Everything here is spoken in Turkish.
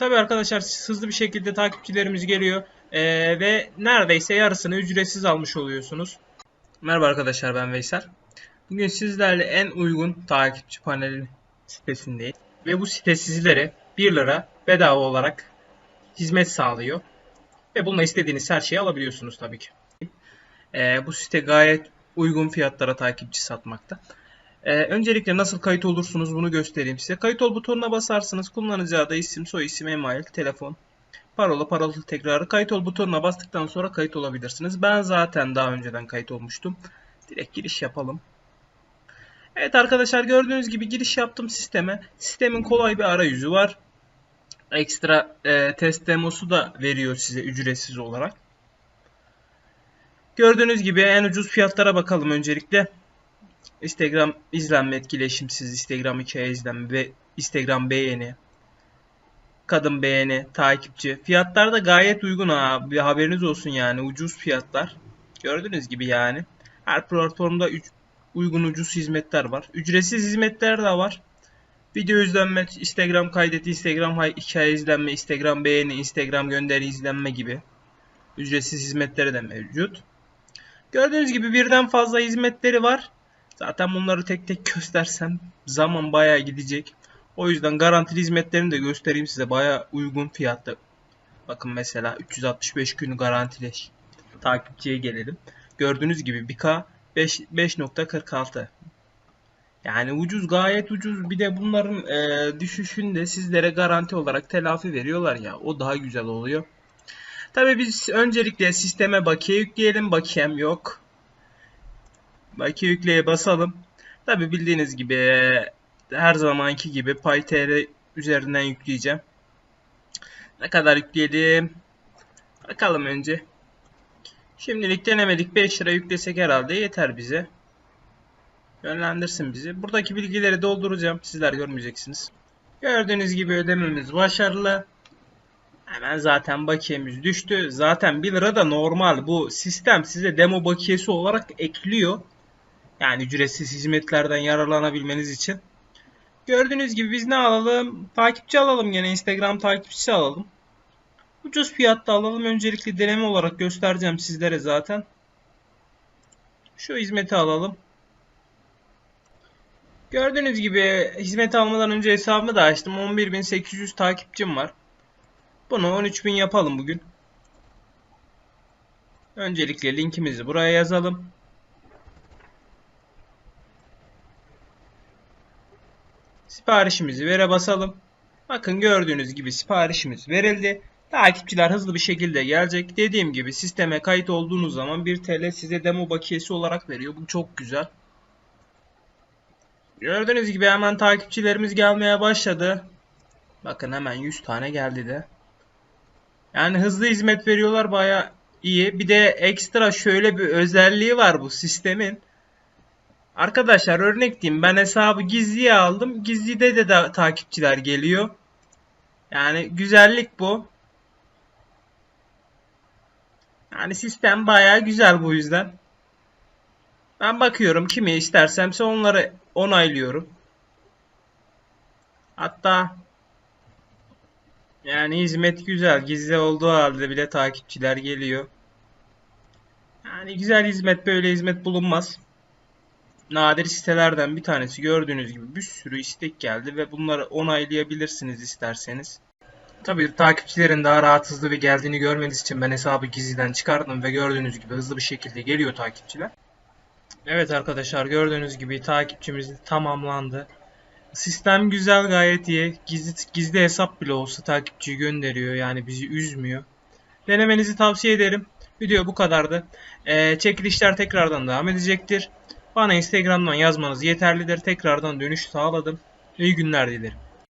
Tabi arkadaşlar hızlı bir şekilde takipçilerimiz geliyor. Ee, ve neredeyse yarısını ücretsiz almış oluyorsunuz. Merhaba arkadaşlar ben Veysel. Bugün sizlerle en uygun takipçi paneli sitesindeyiz. Ve bu site sizlere 1 lira bedava olarak hizmet sağlıyor. Ve bununla istediğiniz her şeyi alabiliyorsunuz tabii ki. Ee, bu site gayet uygun fiyatlara takipçi satmakta. Ee, öncelikle nasıl kayıt olursunuz bunu göstereyim size. Kayıt ol butonuna basarsınız. Kullanıcı adı, isim, soy isim, email, telefon, parola, parola tekrarı. Kayıt ol butonuna bastıktan sonra kayıt olabilirsiniz. Ben zaten daha önceden kayıt olmuştum. Direkt giriş yapalım. Evet arkadaşlar gördüğünüz gibi giriş yaptım sisteme. Sistemin kolay bir arayüzü var. Ekstra e, test demosu da veriyor size ücretsiz olarak. Gördüğünüz gibi en ucuz fiyatlara bakalım öncelikle. Instagram izlenme etkileşimsiz, Instagram hikaye izlenme ve Instagram beğeni, kadın beğeni, takipçi. Fiyatlar da gayet uygun ha. Bir haberiniz olsun yani ucuz fiyatlar. Gördüğünüz gibi yani. Her platformda üç, uygun ucuz hizmetler var. Ücretsiz hizmetler de var. Video izlenme, Instagram kaydet, Instagram hikaye izlenme, Instagram beğeni, Instagram gönderi izlenme gibi ücretsiz hizmetleri de mevcut. Gördüğünüz gibi birden fazla hizmetleri var. Zaten bunları tek tek göstersem zaman bayağı gidecek. O yüzden garantili hizmetlerini de göstereyim size. Bayağı uygun fiyatta. Bakın mesela 365 gün garantili takipçiye gelelim. Gördüğünüz gibi 1K 5 5.46. Yani ucuz gayet ucuz. Bir de bunların e, düşüşünde sizlere garanti olarak telafi veriyorlar ya. O daha güzel oluyor. Tabii biz öncelikle sisteme bakiye yükleyelim. Bakiyem yok. Bakiye yükleye basalım. Tabi bildiğiniz gibi her zamanki gibi PyTR üzerinden yükleyeceğim. Ne kadar yükleyelim? Bakalım önce. Şimdilik denemedik 5 lira yüklesek herhalde yeter bize. Yönlendirsin bizi. Buradaki bilgileri dolduracağım. Sizler görmeyeceksiniz. Gördüğünüz gibi ödememiz başarılı. Hemen zaten bakiyemiz düştü. Zaten 1 lira da normal. Bu sistem size demo bakiyesi olarak ekliyor. Yani ücretsiz hizmetlerden yararlanabilmeniz için. Gördüğünüz gibi biz ne alalım? Takipçi alalım yine Instagram takipçisi alalım. Ucuz fiyatta alalım. Öncelikle deneme olarak göstereceğim sizlere zaten. Şu hizmeti alalım. Gördüğünüz gibi hizmet almadan önce hesabımı da açtım. 11.800 takipçim var. Bunu 13.000 yapalım bugün. Öncelikle linkimizi buraya yazalım. Siparişimizi vere basalım. Bakın gördüğünüz gibi siparişimiz verildi. Takipçiler hızlı bir şekilde gelecek. Dediğim gibi sisteme kayıt olduğunuz zaman 1 TL size demo bakiyesi olarak veriyor. Bu çok güzel. Gördüğünüz gibi hemen takipçilerimiz gelmeye başladı. Bakın hemen 100 tane geldi de. Yani hızlı hizmet veriyorlar baya iyi. Bir de ekstra şöyle bir özelliği var bu sistemin. Arkadaşlar örnek diyeyim ben hesabı gizliye aldım. Gizlide de, de takipçiler geliyor. Yani güzellik bu. Yani sistem baya güzel bu yüzden. Ben bakıyorum kimi istersemse onları onaylıyorum. Hatta yani hizmet güzel. Gizli olduğu halde bile takipçiler geliyor. Yani güzel hizmet böyle hizmet bulunmaz. Nadir sitelerden bir tanesi gördüğünüz gibi bir sürü istek geldi ve bunları onaylayabilirsiniz isterseniz. Tabii takipçilerin daha rahat ve geldiğini görmeniz için ben hesabı gizliden çıkardım ve gördüğünüz gibi hızlı bir şekilde geliyor takipçiler. Evet arkadaşlar gördüğünüz gibi takipçimiz tamamlandı. Sistem güzel gayet iyi. Gizli, gizli hesap bile olsa takipçiyi gönderiyor. Yani bizi üzmüyor. Denemenizi tavsiye ederim. Video bu kadardı. Ee, çekilişler tekrardan devam edecektir. Bana Instagram'dan yazmanız yeterlidir. Tekrardan dönüş sağladım. İyi günler dilerim.